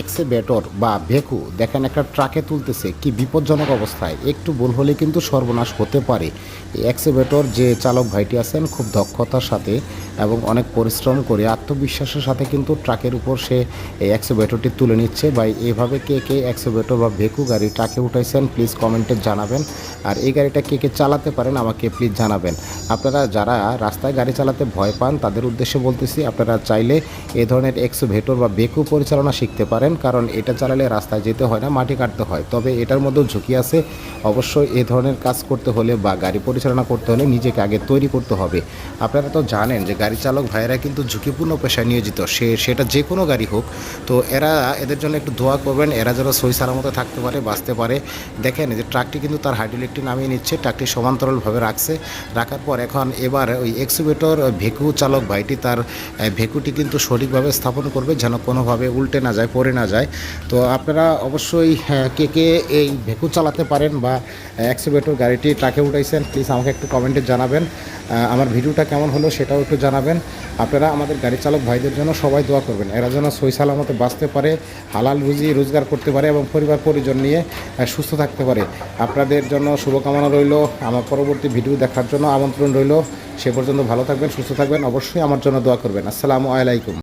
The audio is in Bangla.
এক্সেবেটর বা ভেকু দেখেন একটা ট্রাকে তুলতেছে, কি বিপজ্জনক অবস্থায়। একটু ভুল হলে কিন্তু সর্বনাশ হতে পারে। এক্সেবেটর যে চালক ভাইটি আছেন খুব দক্ষতার সাথে এবং অনেক পরিশ্রম করে আত্মবিশ্বাসের সাথে কিন্তু ট্রাকের উপর সে এই এক্সেবেটরটি তুলে নিচ্ছে। বা এইভাবে কে কে এক্সেবেটর বা ভেকু গাড়ি ট্রাকে উঠাইছেন প্লিজ কমেন্টে জানাবেন। আর এই গাড়িটা কে কে চালাতে পারেন আমাকে প্লিজ জানাবেন। আপনারা যারা রাস্তায় গাড়ি চালাতে ভয় পান, তাদের উদ্দেশ্যে বলতেছি, আপনারা চাইলে এ ধরনের এক্সোভেটর বা বেকু পরিচালনা শিখতে পারেন। কারণ এটা চালালে রাস্তায় যেতে হয় না, মাটি কাটতে হয়। তবে এটার মধ্যেও ঝুঁকি আছে। অবশ্যই এ ধরনের কাজ করতে হলে বা গাড়ি পরিচালনা করতে হলে নিজেকে আগে তৈরি করতে হবে। আপনারা তো জানেন যে গাড়ি চালক ভাইয়েরা কিন্তু ঝুঁকিপূর্ণ পেশায় নিয়োজিত। সে, সেটা যে কোনো গাড়ি হোক। তো এরা, এদের জন্য একটু দোয়া করবেন, এরা যেন সই সালামতে থাকতে পারে, বাঁচতে পারে। দেখেন যে ট্রাকটি কিন্তু তার হাইড্রোলিকটি নামিয়ে নিচ্ছে, ট্রাকটি সমান্তরালভাবে রাখছে। রাখার পর এখন এবার ওই এক্সিভেটর ভেকু চালক ভাইটি তার ভেকুটি কিন্তু সঠিকভাবে স্থাপন করবে, যেন কোনোভাবে উল্টে না যায় না যায়। তো আপনারা অবশ্যই আহ, কে কে এই ভেকু চালাতে পারেন বা এক্সিভেটর গাড়িটি ট্রাকে উঠাইছেন প্লিজ আমাকে একটু কমেন্টে জানাবেন। আমার ভিডিওটা কেমন হলো সেটাও একটু জানাবেন। আপনারা আমাদের গাড়ি চালক ভাইদের জন্য সবাই দোয়া করবেন। এরা যেন সই সালামতে বাঁচতে পারে হালাল রুজি রোজগার করতে পারে এবং পরিবার পরিজন নিয়ে সুস্থ থাকতে পারে। আপনাদের জন্য শুভকামনা রইল। আমার পরবর্তী ভিডিও দেখার জন্য আমন্ত্রণ রইল। সে পর্যন্ত ভালো থাকবেন সুস্থ থাকবেন। অবশ্যই আমার জন্য দোয়া করবেন। আসসালামু আলাইকুম।